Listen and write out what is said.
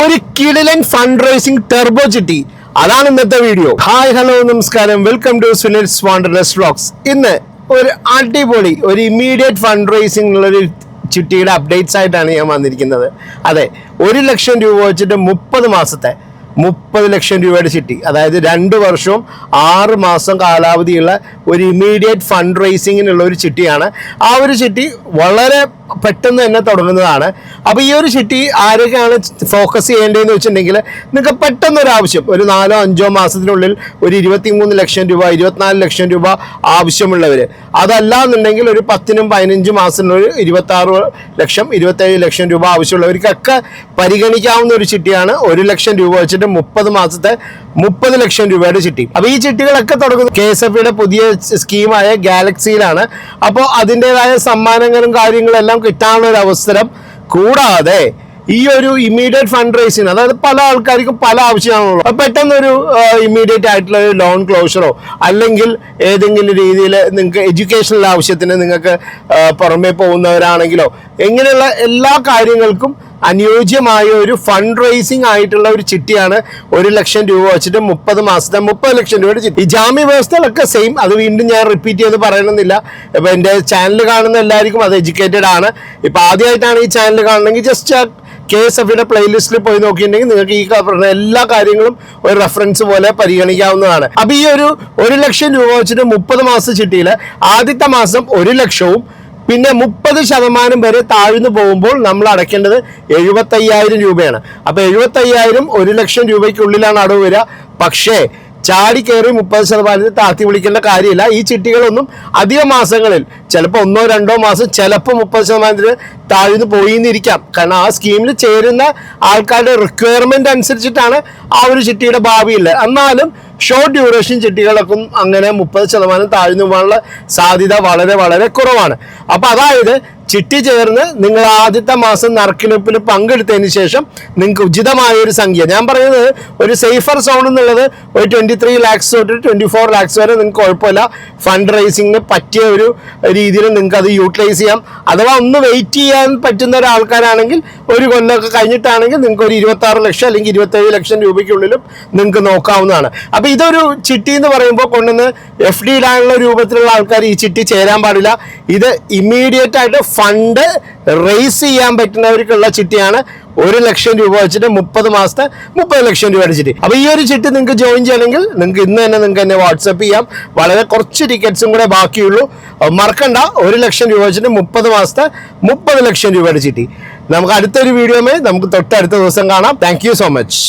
ഒരു കിടിലൻ fund rising Turbo ചിട്ടി. അതാണ് ഇന്നത്തെ വീഡിയോ ഹായ് ഹലോ നമസ്കാരം. Welcome to Sunil wanderless vlogs ഇന്ന് ഒരു അടിപൊളി ഒരു ഇമ്മീഡിയറ്റ് ഫണ്ട് റൈസിംഗ് ഉള്ളൊരു ചിട്ടിയുടെ അപ്ഡേറ്റ്സ് ആയിട്ടാണ് ഞാൻ വന്നിരിക്കുന്നത്. അതെ ഒരു ലക്ഷം രൂപ വെച്ചിട്ട് മുപ്പത് മാസത്തെ മുപ്പത് ലക്ഷം രൂപയുടെ ചിട്ടി. അതായത് രണ്ട് വർഷവും ആറ് മാസം കാലാവധിയുള്ള ഒരു ഇമ്മീഡിയറ്റ് ഫണ്ട് റൈസിങ്ങിനുള്ള ഒരു ചിട്ടിയാണ്. ആ ഒരു ചിട്ടി വളരെ പെട്ടെന്ന് തന്നെ തുടങ്ങുന്നതാണ്. അപ്പോൾ ഈ ഒരു ചിട്ടി ആരൊക്കെയാണ് ഫോക്കസ് ചെയ്യേണ്ടതെന്ന് വെച്ചിട്ടുണ്ടെങ്കിൽ നിങ്ങൾക്ക് പെട്ടെന്ന് ഒരു ആവശ്യം ഒരു നാലോ അഞ്ചോ മാസത്തിനുള്ളിൽ ഒരു ഇരുപത്തി മൂന്ന് ലക്ഷം രൂപ ഇരുപത്തിനാല് ലക്ഷം രൂപ ആവശ്യമുള്ളവർ അതല്ല എന്നുണ്ടെങ്കിൽ ഒരു പത്തിനും പതിനഞ്ചും മാസത്തിനൊരു ഇരുപത്താറ് ലക്ഷം ഇരുപത്തേഴ് ലക്ഷം രൂപ ആവശ്യമുള്ളവർക്കൊക്കെ പരിഗണിക്കാവുന്ന ഒരു ചിട്ടിയാണ് ഒരു ലക്ഷം രൂപ വെച്ചിട്ട് മുപ്പത് മാസത്തെ മുപ്പത് ലക്ഷം രൂപയുടെ ചിട്ടി. അപ്പോൾ ഈ ചിട്ടികളൊക്കെ തുടങ്ങുന്നത് കെ എസ് എഫ് പുതിയ സ്കീമായ ഗാലക്സിയിലാണ്. അപ്പോൾ അതിന്റെതായ സമ്മാനങ്ങളും കാര്യങ്ങളും എല്ലാം കിട്ടാനുള്ള ഒരു അവസരം കൂടാതെ ഈ ഒരു ഇമ്മീഡിയറ്റ് ഫണ്ട് റേസിങ് അതായത് പല ആൾക്കാർക്കും പല ആവശ്യമാണുള്ളൂ അപ്പം പെട്ടെന്നൊരു ഇമ്മീഡിയറ്റ് ആയിട്ടുള്ള ഒരു ലോൺ ക്ലോഷറോ അല്ലെങ്കിൽ ഏതെങ്കിലും രീതിയിൽ നിങ്ങൾക്ക് എഡ്യൂക്കേഷണൽ ആവശ്യത്തിന് നിങ്ങൾക്ക് പുറമേ പോകുന്നവരാണെങ്കിലോ ഇങ്ങനെയുള്ള എല്ലാ കാര്യങ്ങൾക്കും അനുയോജ്യമായ ഒരു ഫണ്ട് റൈസിംഗ് ആയിട്ടുള്ള ഒരു ചിട്ടിയാണ് ഒരു ലക്ഷം രൂപ വെച്ചിട്ട് മുപ്പത് മാസത്തെ മുപ്പത് ലക്ഷം രൂപയുടെ ചിട്ടി. ഈ ജാമ്യ വ്യവസ്ഥകളൊക്കെ സെയിം അത് വീണ്ടും ഞാൻ റിപ്പീറ്റ് ചെയ്ത് പറയണമെന്നില്ല. ഇപ്പം എന്റെ ചാനൽ കാണുന്ന എല്ലാവർക്കും അത് എഡ്യൂക്കേറ്റഡ് ആണ്. ഇപ്പം ആദ്യമായിട്ടാണ് ഈ ചാനൽ കാണണമെങ്കിൽ ജസ്റ്റ് കെ എസ് എഫിയുടെ പ്ലേലിസ്റ്റിൽ പോയി നോക്കിയിട്ടുണ്ടെങ്കിൽ നിങ്ങൾക്ക് ഈ പറഞ്ഞ എല്ലാ കാര്യങ്ങളും ഒരു റെഫറൻസ് പോലെ പരിഗണിക്കാവുന്നതാണ്. അപ്പോൾ ഈ ഒരു ഒരു ലക്ഷം രൂപ വെച്ചിട്ട് മുപ്പത് മാസം ചിട്ടിയിൽ ആദ്യത്തെ മാസം ഒരു ലക്ഷവും പിന്നെ മുപ്പത് ശതമാനം വരെ താഴ്ന്നു പോകുമ്പോൾ നമ്മൾ അടയ്ക്കേണ്ടത് എഴുപത്തയ്യായിരം രൂപയാണ്. അപ്പോൾ എഴുപത്തയ്യായിരം ഒരു ലക്ഷം രൂപയ്ക്കുള്ളിലാണ് അടവ് വരിക. പക്ഷേ ചാടി കയറി മുപ്പത് ശതമാനത്തിൽ താത്തി വിളിക്കേണ്ട കാര്യമില്ല. ഈ ചിട്ടികളൊന്നും അധിക മാസങ്ങളിൽ ചിലപ്പോൾ ഒന്നോ രണ്ടോ മാസം ചിലപ്പോൾ മുപ്പത് ശതമാനത്തിന് താഴ്ന്നു പോയിന്നിരിക്കാം. കാരണം ആ സ്കീമിൽ ചേരുന്ന ആൾക്കാരുടെ റിക്വയർമെന്റ് അനുസരിച്ചിട്ടാണ് ആ ഒരു ചിട്ടിയുടെ ഭാവിയില്ല എന്നാലും ഷോർട്ട് ഡ്യൂറേഷൻ ചിട്ടികളൊക്കെ അങ്ങനെ മുപ്പത് ശതമാനം താഴ്ന്നു പോകാനുള്ള സാധ്യത വളരെ വളരെ കുറവാണ്. അപ്പോൾ അതായത് ചിട്ടി ചേർന്ന് നിങ്ങൾ ആദ്യത്തെ മാസം നറുക്കെടുപ്പിൽ പങ്കെടുത്തതിന് ശേഷം നിങ്ങൾക്ക് ഉചിതമായ ഒരു സംഖ്യ. ഞാൻ പറയുന്നത് ഒരു സേഫർ സോൺ എന്നുള്ളത് ഒരു ട്വന്റി ത്രീ ലാക്സ് തൊട്ട് ട്വന്റി ഫോർ ലാക്സ് വരെ നിങ്ങൾക്ക് കുഴപ്പമില്ല. ഫണ്ട് റൈസിങ്ങിന് പറ്റിയ ഒരു രീതിയിൽ നിങ്ങൾക്ക് അത് യൂട്ടിലൈസ് ചെയ്യാം. അഥവാ ഒന്ന് വെയിറ്റ് ചെയ്യാൻ പറ്റുന്ന ഒരാൾക്കാരാണെങ്കിൽ ഒരു കൊല്ലമൊക്കെ കഴിഞ്ഞിട്ടാണെങ്കിൽ നിങ്ങൾക്ക് ഒരു ഇരുപത്താറ് ലക്ഷം അല്ലെങ്കിൽ ഇരുപത്തേഴ് ലക്ഷം രൂപയ്ക്കുള്ളിലും നിങ്ങൾക്ക് നോക്കാവുന്നതാണ്. അപ്പോൾ ഇതൊരു ചിട്ടി എന്ന് പറയുമ്പോൾ കൊണ്ടുവന്ന് എഫ് ഡി ഇടാനുള്ള രൂപത്തിലുള്ള ആൾക്കാർ ഈ ചിട്ടി ചേരാൻ പാടില്ല. ഇത് ഇമ്മീഡിയറ്റ് ആയിട്ട് ഫണ്ട് റേസ് ചെയ്യാൻ പറ്റുന്നവർക്കുള്ള ചിട്ടിയാണ് ഒരു ലക്ഷം രൂപ വെച്ചിട്ട് മുപ്പത് മാസത്തെ മുപ്പത് ലക്ഷം രൂപയുടെ ചിട്ടി. അപ്പോൾ ഈ ഒരു ചിട്ടി നിങ്ങൾക്ക് ജോയിൻ ചെയ്യണമെങ്കിൽ നിങ്ങൾക്ക് ഇന്ന് തന്നെ നിങ്ങൾക്ക് എന്നെ വാട്സപ്പ് ചെയ്യാം. വളരെ കുറച്ച് ടിക്കറ്റ്സും കൂടെ ബാക്കിയുള്ളൂ. മറക്കണ്ട. ഒരു ലക്ഷം രൂപ വെച്ചിട്ട് മുപ്പത് മാസത്തെ മുപ്പത് ലക്ഷം രൂപയുടെ ചിട്ടി. നമുക്ക് അടുത്തൊരു വീഡിയോമേ നമുക്ക് തൊട്ടടുത്ത ദിവസം കാണാം. Thank so much